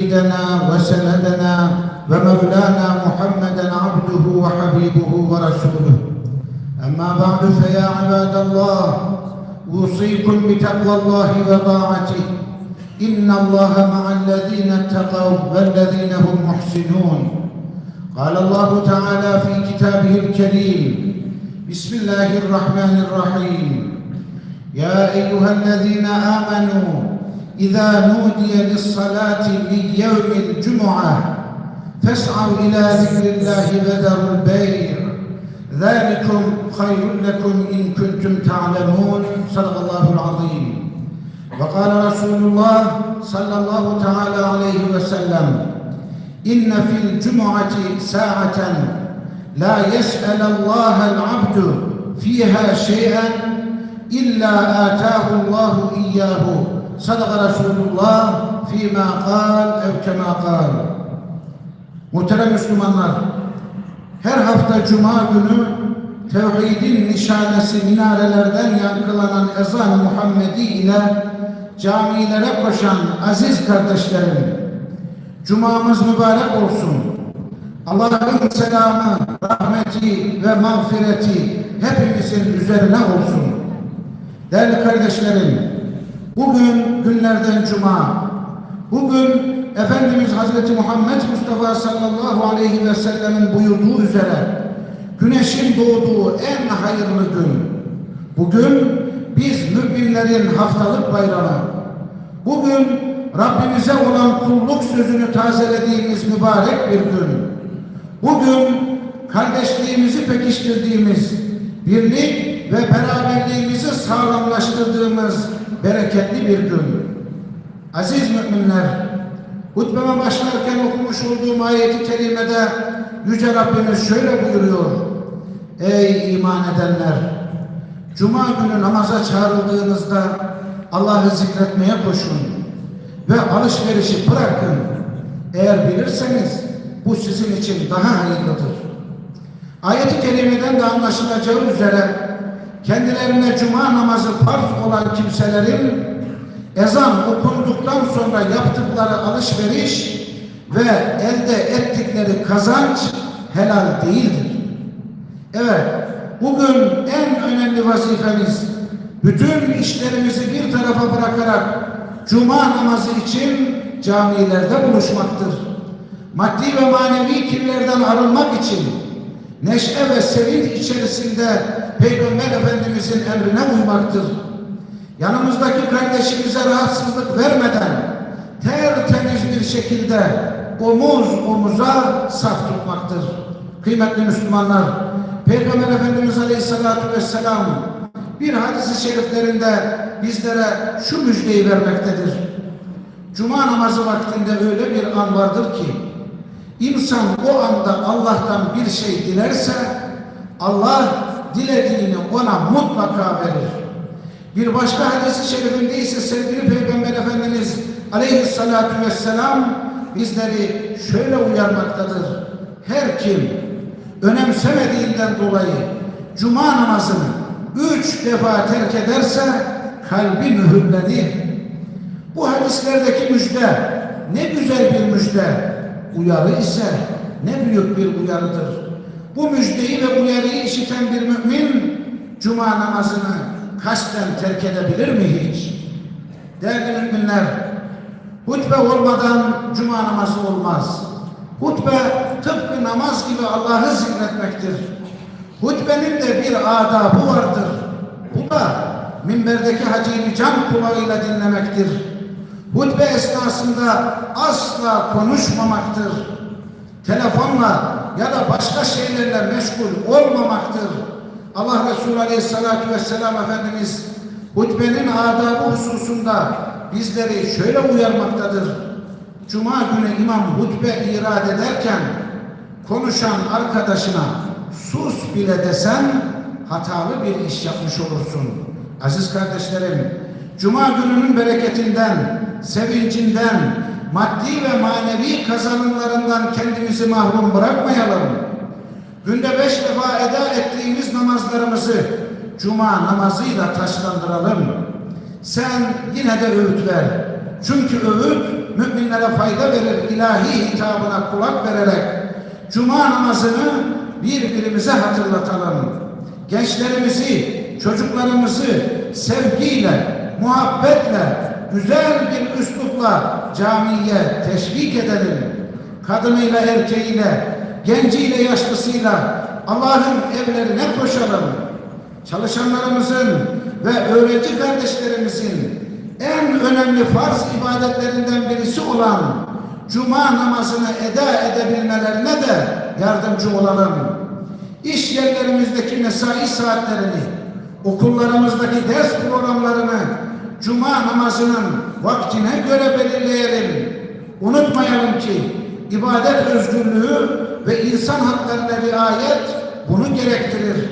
سيدنا وسندنا ومولانا محمدا عبده وحبيبه ورسوله. أما بعد فيا عباد الله أوصيكم بتقوى الله وطاعته. إن الله مع الذين اتقوا والذين هم محسنون. قال الله تعالى في كتابه الكريم بسم الله الرحمن الرحيم. يا أيها الذين آمنوا إذا نودي للصلاة من يوم الجمعة فاسعوا إلى ذكر الله وذروا البيع. ذلكم خير لكم إن كنتم تعلمون. صدق الله العظيم. وقال رسول الله صلى الله تعالى عليه وسلم إن في الجمعة ساعة لا يسأل الله العبد فيها شيئا إلا آتاه الله إياه. sadaka Resulullah fîmâ kal ev kemâ kal. Muhterem Müslümanlar, her hafta Cuma günü tevhidin nişanesi minarelerden yankılanan ezan-ı Muhammedi ile camilere koşan aziz kardeşlerim, Cuma'mız mübarek olsun. Allah'ın selamı, rahmeti ve mağfireti hepimizin üzerine olsun. Değerli kardeşlerim, bugün günlerden Cuma, bugün Efendimiz Hazreti Muhammed Mustafa sallallahu aleyhi ve sellemin buyurduğu üzere güneşin doğduğu en hayırlı gün. Bugün biz müminlerin haftalık bayramı. Bugün Rabbimize olan kulluk sözünü tazelediğimiz mübarek bir gün. Bugün kardeşliğimizi pekiştirdiğimiz, birlik ve beraberliğimizi sağlamlaştırdığımız bereketli bir gün. Aziz müminler, hutbeme başlarken okumuş olduğum ayeti kerimede Yüce Rabbimiz şöyle buyuruyor. Ey iman edenler! Cuma günü namaza çağrıldığınızda Allah'ı zikretmeye koşun ve alışverişi bırakın. Eğer bilirseniz bu sizin için daha hayırlıdır. Ayet-i kerimeden de anlaşılacağı üzere kendilerine cuma namazı farz olan kimselerin ezan okunduktan sonra yaptıkları alışveriş ve elde ettikleri kazanç helal değildir. Evet, bugün en önemli vazifemiz bütün işlerimizi bir tarafa bırakarak cuma namazı için camilerde buluşmaktır. Maddi ve manevi kirlerden arınmak için neşe ve sevinç içerisinde Peygamber Efendimizin emrine uymaktır. Yanımızdaki kardeşimize rahatsızlık vermeden tertemiz bir şekilde omuz omuza saf tutmaktır. Kıymetli Müslümanlar, Peygamber Efendimiz Aleyhisselatü Vesselam bir hadis-i şeriflerinde bizlere şu müjdeyi vermektedir. Cuma namazı vaktinde öyle bir an vardır ki insan o anda Allah'tan bir şey dilerse Allah dilediğini ona mutlaka verir. Bir başka hadis-i şerifinde ise sevgili Peygamber Efendimiz aleyhissalatu vesselam bizleri şöyle uyarmaktadır. Her kim önemsemediğinden dolayı cuma namazını üç defa terk ederse kalbi mühürlenir. Bu hadislerdeki müjde ne güzel bir müjde. Uyarı ise ne büyük bir uyarıdır. Bu müjdeyi ve uyarıyı işiten bir mümin cuma namazını kasten terk edebilir mi hiç? Değerli müminler, hutbe olmadan cuma namazı olmaz. Hutbe tıpkı namaz gibi Allah'ı zikretmektir. Hutbenin de bir adabı vardır. Bu da minberdeki hacimi can kulağıyla dinlemektir. Hutbe esnasında asla konuşmamaktır. Telefonla ya da başka şeylerle meşgul olmamaktır. Allah Resulü Aleyhisselatü Vesselam Efendimiz hutbenin adabı hususunda bizleri şöyle uyarmaktadır. Cuma günü imam hutbe irad ederken konuşan arkadaşına sus bile desen hatalı bir iş yapmış olursun. Aziz kardeşlerim, Cuma gününün bereketinden, sevincinden, maddi ve manevi kazanımlarından kendimizi mahrum bırakmayalım. Günde beş defa eda ettiğimiz namazlarımızı Cuma namazıyla taşlandıralım. Sen yine de öğüt ver. Çünkü öğüt müminlere fayda verir ilahi hitabına kulak vererek cuma namazını birbirimize hatırlatalım. Gençlerimizi, çocuklarımızı sevgiyle, muhabbetle, güzel bir üslupla camiye teşvik edelim. Kadınıyla, erkeğiyle, genciyle, yaşlısıyla Allah'ın evlerine koşalım. Çalışanlarımızın ve öğrenci kardeşlerimizin en önemli farz ibadetlerinden birisi olan cuma namazını eda edebilmelerine de yardımcı olalım. İş yerlerimizdeki mesai saatlerini, okullarımızdaki ders programlarını cuma namazının vaktine göre belirleyelim. Unutmayalım ki ibadet özgürlüğü ve insan haklarına riayet bunu gerektirir.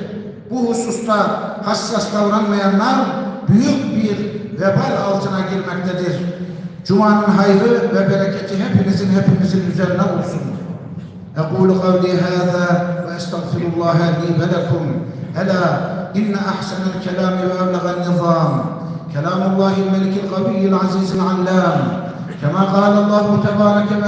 Bu hususta hassas davranmayanlar büyük bir vebal altına girmektedir. Cuma'nın hayrı ve bereketi hepinizin hepimizin üzerine olsun. أقول قولي هذا وأستغفر الله لي ولكم ألا إن أحسن الكلام وأبلغ النظام كلام الله الملك القوي العزيز العلام كما قال الله تبارك